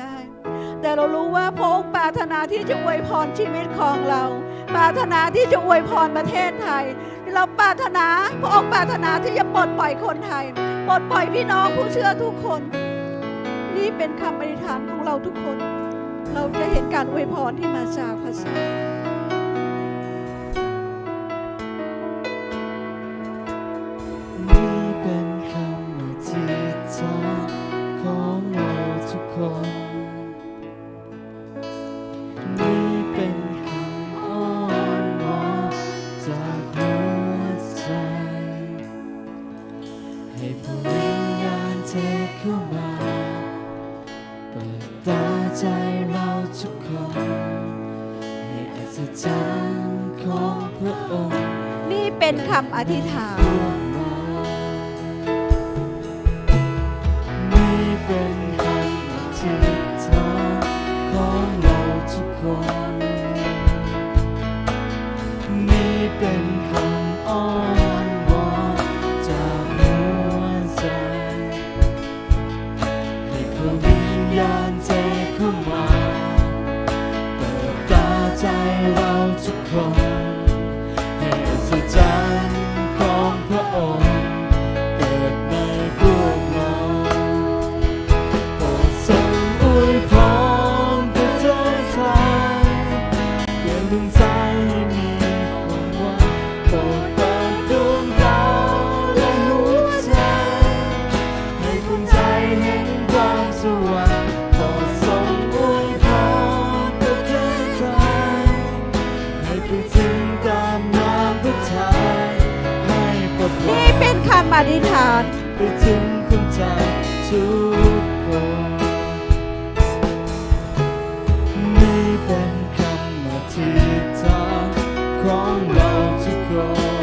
ได้ แต่เรารู้ว่าพระองค์ปรารถนาที่จะอวยพรชีวิตของเรา ปรารถนาที่จะอวยพรประเทศไทย เราปรารถนาพระองค์ปรารถนาที่จะปลดปล่อยคนไทย ปลดปล่อยพี่น้องผู้เชื่อทุกคน นี่เป็นคำอธิษฐานของเราทุกคน เราจะเห็นการอวยพรที่มาจากพระเจ้า เข้ามาเปิดตาใจเราทุกคนให้อัศจรรย์ของพระองค์ นี่เป็นคำอธิษฐาน ศจรรย์ของพระองค์เกิดในพวกเราโปรดทรงอวยพรประเทศไทยเปลี่ยนดวงใจ นี่เป็นคำอธิษฐานไปถึงคนไทยทุกคนนี่เป็นคำอธิษฐานของเราทุกคน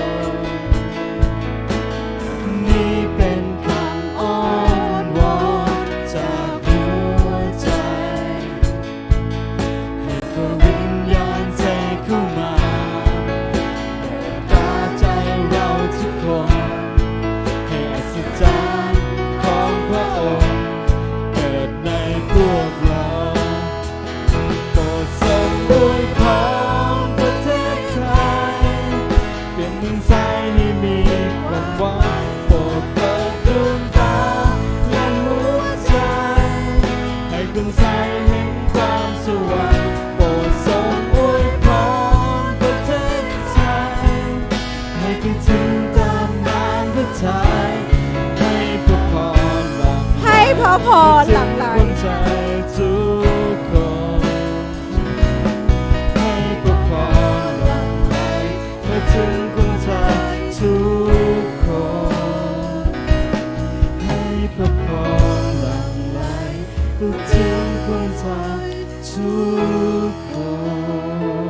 ใจให้มีความหวังโปรดเปิดดวงตาและหัวใจ ให้คนไทยเห็นความสว่างโปรดทรงอวยพรประเทศไทยให้ไปถึงตามน้ำพระทัยให้พระพรหลั่งให้พระพรหลังไหลคนใจ ไหลม